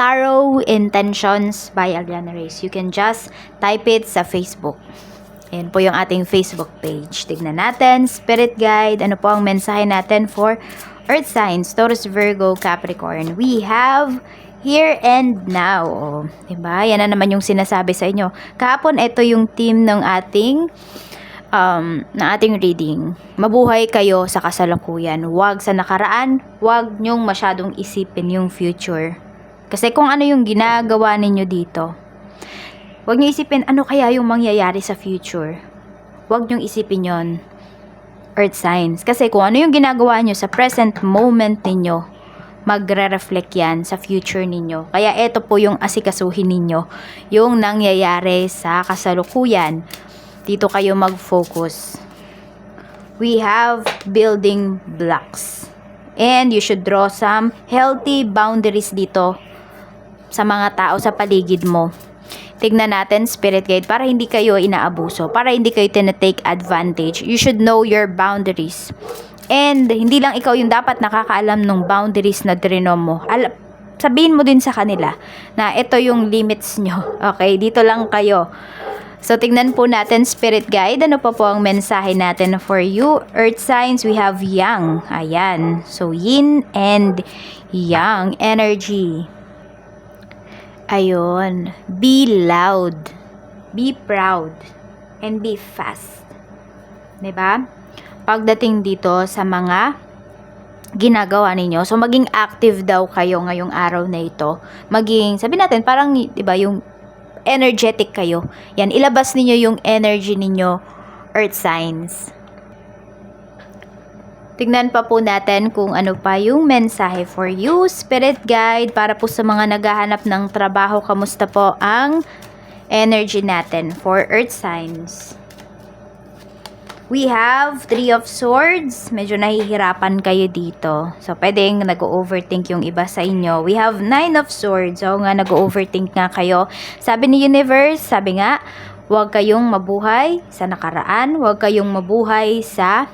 Tarot Intentions by Aliana Reyes. You can just type it sa Facebook. Ayan po yung ating Facebook page. Tignan natin. Spirit Guide. Ano po ang mensahe natin for Earth Signs, Taurus, Virgo, Capricorn. We have here and now. Diba? Yan na naman yung sinasabi sa inyo. Kahapon, ito yung team ng ating um, na ating reading. Mabuhay kayo sa kasalukuyan. Huwag sa nakaraan, huwag nyong masyadong isipin yung future. Kasi kung ano yung ginagawa ninyo dito, huwag niyo isipin ano kaya yung mangyayari sa future. Huwag niyo isipin yon earth signs. Kasi kung ano yung ginagawa nyo sa present moment ninyo, magre-reflect yan sa future ninyo. Kaya ito po yung asikasuhin ninyo, yung nangyayari sa kasalukuyan. Dito kayo mag-focus. We have building blocks. And you should draw some healthy boundaries dito sa mga tao sa paligid mo. Tignan natin, spirit guide, para hindi kayo inaabuso, para hindi kayo tinatake advantage. You should know your boundaries. And hindi lang ikaw yung dapat nakakaalam ng boundaries na drinom mo. Al- sabihin mo din sa kanila na ito yung limits nyo. Okay, dito lang kayo. So, tignan po natin, Spirit Guide. Ano pa po ang mensahe natin for you? Earth signs, we have Yang. Ayan. So, Yin and Yang energy. Ayun. Be loud. Be proud. And be fast. ba? Pagdating dito sa mga ginagawa ninyo. So, maging active daw kayo ngayong araw na ito. Maging, sabi natin, parang, di ba, yung energetic kayo. Yan, ilabas ninyo yung energy ninyo, earth signs. Tignan pa po natin kung ano pa yung mensahe for you, spirit guide, para po sa mga naghahanap ng trabaho, kamusta po ang energy natin for earth signs. We have Three of Swords. Medyo nahihirapan kayo dito. So, pwedeng nag-overthink yung iba sa inyo. We have Nine of Swords. So, nga nag-overthink nga kayo. Sabi ni Universe, sabi nga, huwag kayong mabuhay sa nakaraan. Huwag kayong mabuhay sa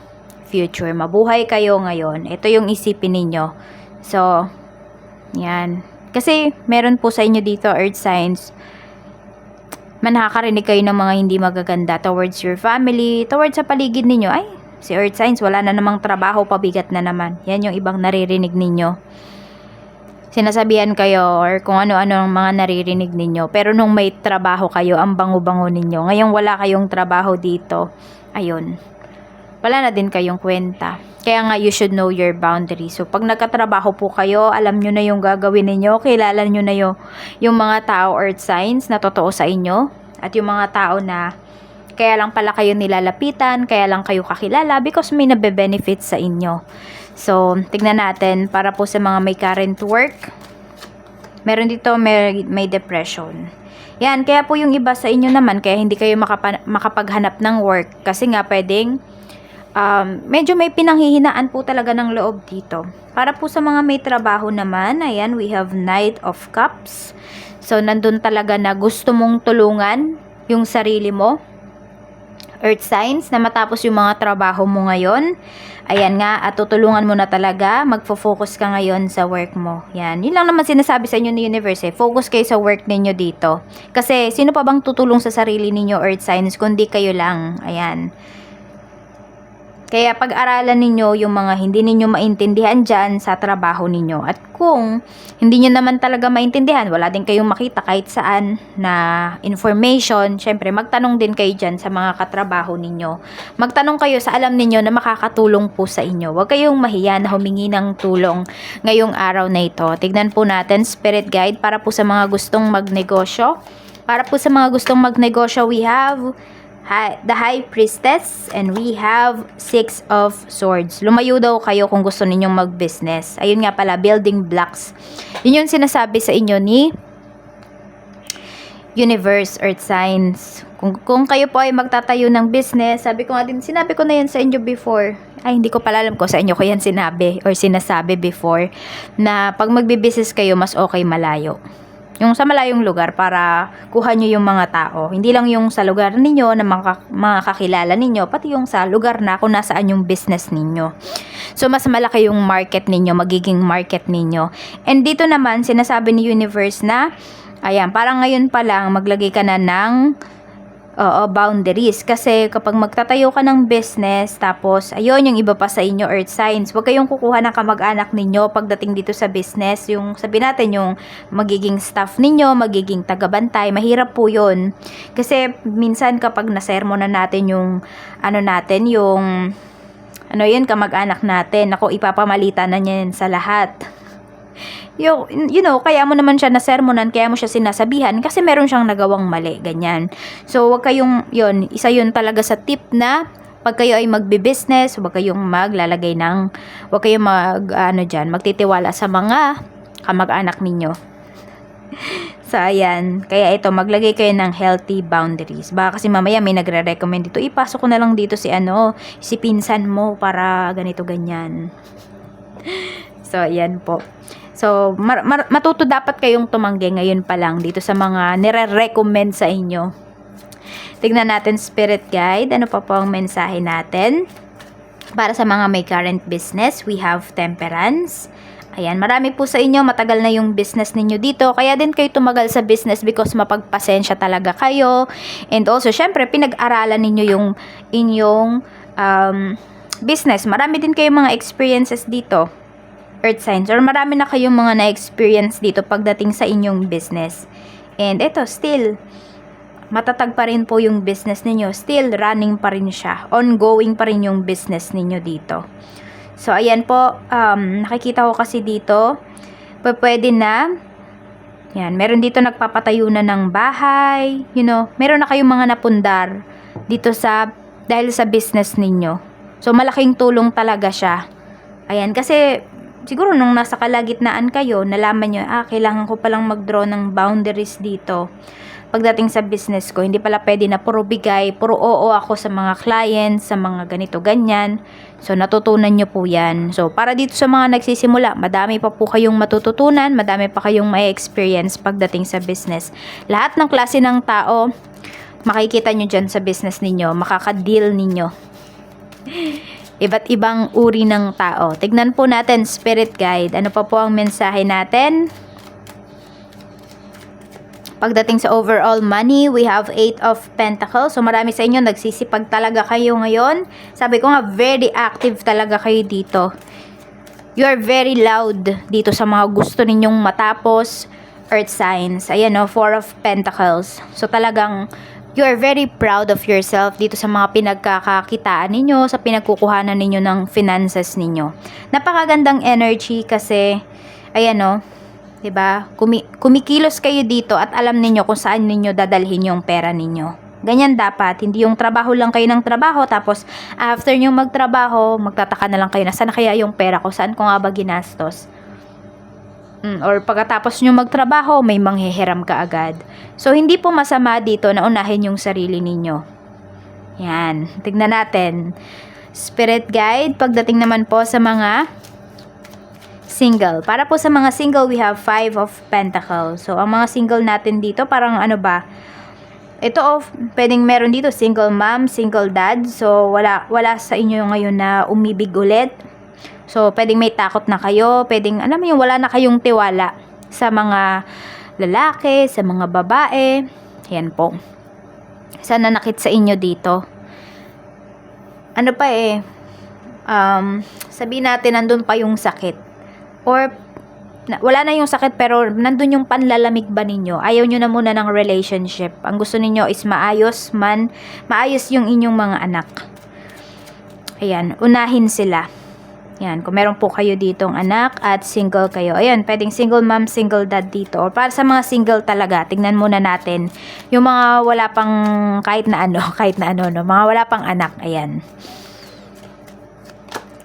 future. Mabuhay kayo ngayon. Ito yung isipin ninyo. So, yan. Kasi, meron po sa inyo dito, Earth Signs, man nakakarinig kayo ng mga hindi magaganda towards your family, towards sa paligid ninyo, ay, si Earth Signs, wala na namang trabaho, pabigat na naman. Yan yung ibang naririnig ninyo. Sinasabihan kayo or kung ano-ano ang mga naririnig ninyo. Pero nung may trabaho kayo, ang bango-bango ninyo. Ngayong wala kayong trabaho dito, ayun, wala na din kayong kwenta. Kaya nga, you should know your boundaries. So, pag nagkatrabaho po kayo, alam nyo na yung gagawin ninyo, kilala nyo na yung, yung mga tao earth signs na totoo sa inyo, at yung mga tao na kaya lang pala kayo nilalapitan, kaya lang kayo kakilala because may nabe-benefit sa inyo. So, tignan natin para po sa mga may current work. Meron dito may, may depression. Yan, kaya po yung iba sa inyo naman, kaya hindi kayo makapa, makapaghanap ng work kasi nga pwedeng um, medyo may pinanghihinaan po talaga ng loob dito. Para po sa mga may trabaho naman, ayan, we have Knight of Cups. So, nandun talaga na gusto mong tulungan yung sarili mo. Earth signs na matapos yung mga trabaho mo ngayon. Ayan nga, at tutulungan mo na talaga. Magfo-focus ka ngayon sa work mo. Yan. Yun lang naman sinasabi sa inyo ni Universe. Eh. Focus kayo sa work ninyo dito. Kasi, sino pa bang tutulong sa sarili ninyo, Earth signs, kundi kayo lang. Ayan. Kaya pag-aralan ninyo yung mga hindi ninyo maintindihan dyan sa trabaho ninyo. At kung hindi nyo naman talaga maintindihan, wala din kayong makita kahit saan na information, syempre magtanong din kayo dyan sa mga katrabaho ninyo. Magtanong kayo sa alam ninyo na makakatulong po sa inyo. Huwag kayong mahiya na humingi ng tulong ngayong araw na ito. Tignan po natin, Spirit Guide, para po sa mga gustong magnegosyo. Para po sa mga gustong magnegosyo, we have Hi, the High Priestess and we have Six of Swords. Lumayo daw kayo kung gusto ninyong mag-business. Ayun nga pala, building blocks. Yun yung sinasabi sa inyo ni universe, earth signs. Kung, kung kayo po ay magtatayo ng business, sabi ko nga din, sinabi ko na yan sa inyo before. Ay, hindi ko pala alam ko sa inyo ko yan sinabi or sinasabi before na pag magbibusiness kayo, mas okay malayo. Yung sa malayong lugar para kuha nyo yung mga tao. Hindi lang yung sa lugar ninyo na mga, mga kakilala ninyo, pati yung sa lugar na kung nasaan yung business ninyo. So, mas malaki yung market ninyo, magiging market ninyo. And dito naman, sinasabi ni Universe na, ayan, parang ngayon pa lang, maglagay ka na ng Oo, boundaries. Kasi kapag magtatayo ka ng business, tapos, ayun, yung iba pa sa inyo, earth signs, huwag kayong kukuha ng kamag-anak ninyo pagdating dito sa business. Yung, sabi natin, yung magiging staff ninyo, magiging tagabantay, mahirap po yun. Kasi, minsan kapag nasermo na natin yung, ano natin, yung, ano yun, kamag-anak natin, ako, ipapamalita na niya yun sa lahat yung, you know, kaya mo naman siya na sermonan, kaya mo siya sinasabihan kasi meron siyang nagawang mali, ganyan. So, wag kayong, yun, isa yun talaga sa tip na pag kayo ay magbi-business, wag kayong maglalagay ng, wag kayong mag, ano dyan, magtitiwala sa mga kamag-anak ninyo. So, ayan. Kaya ito, maglagay kayo ng healthy boundaries. Baka kasi mamaya may nagre-recommend dito, ipasok ko na lang dito si ano, si pinsan mo para ganito, ganyan. So, ayan po. So, mar- mar- matuto dapat kayong tumanggi ngayon pa lang dito sa mga nire-recommend sa inyo. Tignan natin spirit guide. Ano pa po ang mensahe natin? Para sa mga may current business, we have temperance. Ayan, marami po sa inyo, matagal na yung business ninyo dito. Kaya din kayo tumagal sa business because mapagpasensya talaga kayo. And also, syempre, pinag-aralan ninyo yung inyong um, business. Marami din kayong mga experiences dito earth signs or marami na kayong mga na-experience dito pagdating sa inyong business. And ito, still, matatag pa rin po yung business ninyo. Still, running pa rin siya. Ongoing pa rin yung business ninyo dito. So, ayan po, um, nakikita ko kasi dito, pwede na, yan, meron dito nagpapatayo na ng bahay, you know, meron na kayong mga napundar dito sa, dahil sa business ninyo. So, malaking tulong talaga siya. Ayan, kasi siguro nung nasa kalagitnaan kayo, nalaman nyo, ah, kailangan ko palang mag-draw ng boundaries dito. Pagdating sa business ko, hindi pala pwede na puro bigay, puro oo ako sa mga clients, sa mga ganito, ganyan. So, natutunan nyo po yan. So, para dito sa mga nagsisimula, madami pa po kayong matututunan, madami pa kayong may experience pagdating sa business. Lahat ng klase ng tao, makikita nyo dyan sa business ninyo, makaka-deal ninyo iba't ibang uri ng tao. Tignan po natin, Spirit Guide. Ano pa po ang mensahe natin? Pagdating sa overall money, we have 8 of Pentacles. So, marami sa inyo, nagsisipag talaga kayo ngayon. Sabi ko nga, very active talaga kayo dito. You are very loud dito sa mga gusto ninyong matapos. Earth signs. Ayan o, Four of Pentacles. So, talagang you are very proud of yourself dito sa mga pinagkakakitaan ninyo, sa pinagkukuhanan ninyo ng finances ninyo. Napakagandang energy kasi, ayan o, 'di ba? Kumi- kumikilos kayo dito at alam ninyo kung saan ninyo dadalhin yung pera ninyo. Ganyan dapat, hindi yung trabaho lang kayo ng trabaho tapos after nyo magtrabaho, magtataka na lang kayo na saan kaya yung pera ko, saan ko nga ba ginastos. Mm, or pagkatapos nyo magtrabaho, may manghihiram ka agad. So, hindi po masama dito na unahin yung sarili ninyo. Yan. Tignan natin. Spirit guide, pagdating naman po sa mga single. Para po sa mga single, we have five of pentacles. So, ang mga single natin dito, parang ano ba, ito of, pwedeng meron dito, single mom, single dad. So, wala, wala sa inyo ngayon na umibig ulit. So, pwedeng may takot na kayo, pwedeng, alam mo yung wala na kayong tiwala sa mga lalaki, sa mga babae. Yan po. Sana nakit sa inyo dito. Ano pa eh, um, sabihin natin nandun pa yung sakit. Or, na, wala na yung sakit pero nandun yung panlalamig ba ninyo? Ayaw nyo na muna ng relationship. Ang gusto ninyo is maayos man, maayos yung inyong mga anak. Ayan, unahin sila. Yan, kung meron po kayo ditong anak at single kayo. Ayan, pwedeng single mom, single dad dito. Or para sa mga single talaga, tingnan muna natin. Yung mga wala pang kahit na ano, kahit na ano, no? mga wala pang anak. Ayan.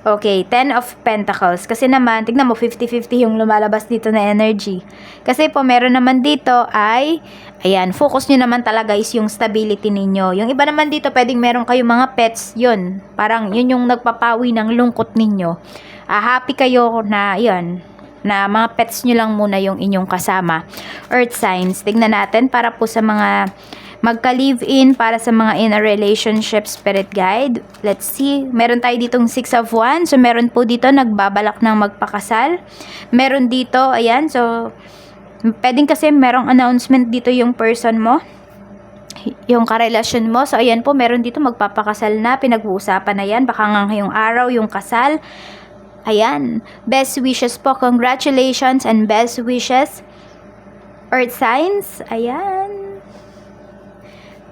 Okay, 10 of Pentacles. Kasi naman, tignan mo, 50-50 yung lumalabas dito na energy. Kasi po, meron naman dito ay, Ayan, focus nyo naman talaga is yung stability ninyo. Yung iba naman dito, pwedeng meron kayong mga pets, yun. Parang yun yung nagpapawi ng lungkot ninyo. Ah, happy kayo na, yun, na mga pets nyo lang muna yung inyong kasama. Earth signs, tignan natin para po sa mga magka-live-in para sa mga in a relationship spirit guide. Let's see. Meron tayo ditong 6 of Wands. So, meron po dito nagbabalak ng magpakasal. Meron dito, ayan. So, pwedeng kasi merong announcement dito yung person mo. Yung karelasyon mo. So, ayan po, meron dito magpapakasal na. Pinag-uusapan na yan. Baka nga ngayong araw yung kasal. Ayan. Best wishes po. Congratulations and best wishes. Earth signs. Ayan.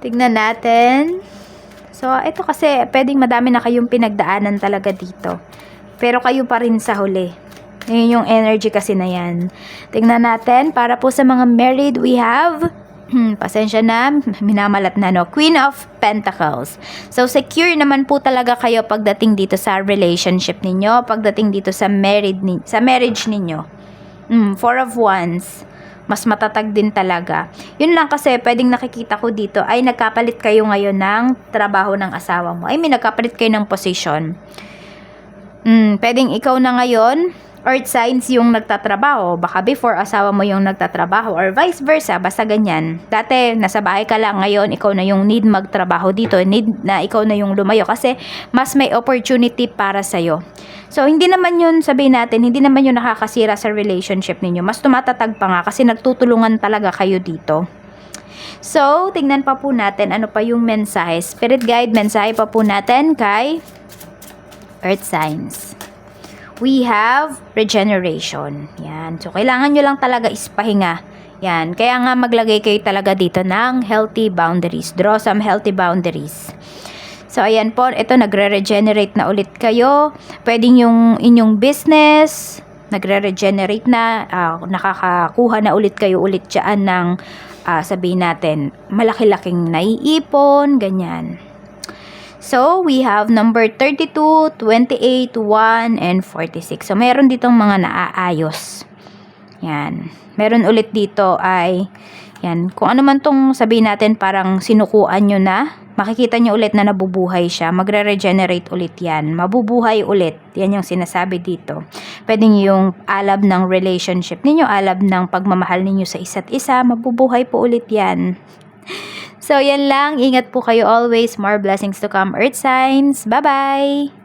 Tignan natin. So, ito kasi, pwedeng madami na kayong pinagdaanan talaga dito. Pero kayo pa rin sa huli. Yun yung energy kasi na yan. Tignan natin, para po sa mga married, we have, hmm, pasensya na, minamalat na no, Queen of Pentacles. So, secure naman po talaga kayo pagdating dito sa relationship ninyo, pagdating dito sa married ni sa marriage ninyo. Hmm, four of Wands mas matatag din talaga. Yun lang kasi pwedeng nakikita ko dito ay nagkapalit kayo ngayon ng trabaho ng asawa mo. I mean, nagkapalit kayo ng position. Mm, pwedeng ikaw na ngayon, earth signs yung nagtatrabaho. Baka before asawa mo yung nagtatrabaho or vice versa, basta ganyan. Dati, nasa bahay ka lang, ngayon ikaw na yung need magtrabaho dito, need na ikaw na yung lumayo kasi mas may opportunity para sa'yo. So, hindi naman yun, sabihin natin, hindi naman yun nakakasira sa relationship ninyo. Mas tumatatag pa nga kasi nagtutulungan talaga kayo dito. So, tingnan pa po natin ano pa yung mensahe. Spirit guide, mensahe pa po natin kay Earth Signs. We have regeneration. Yan. So, kailangan nyo lang talaga ispahinga. Yan. Kaya nga maglagay kayo talaga dito ng healthy boundaries. Draw some healthy boundaries. So, ayan po, ito, nagre-regenerate na ulit kayo. Pwedeng yung inyong business, nagre-regenerate na, ah, nakakakuha na ulit kayo ulit dyan ng, ah, sabihin natin, malaki-laking naiipon, ganyan. So, we have number 32, 28, 1, and 46. So, meron ditong mga naaayos. Yan. Meron ulit dito ay, yan, kung ano man tong sabihin natin parang sinukuan nyo na, makikita nyo ulit na nabubuhay siya, magre-regenerate ulit yan, mabubuhay ulit, yan yung sinasabi dito. Pwede yung alab ng relationship ninyo, alab ng pagmamahal ninyo sa isa't isa, mabubuhay po ulit yan. So, yan lang. Ingat po kayo always. More blessings to come, Earth signs. Bye-bye!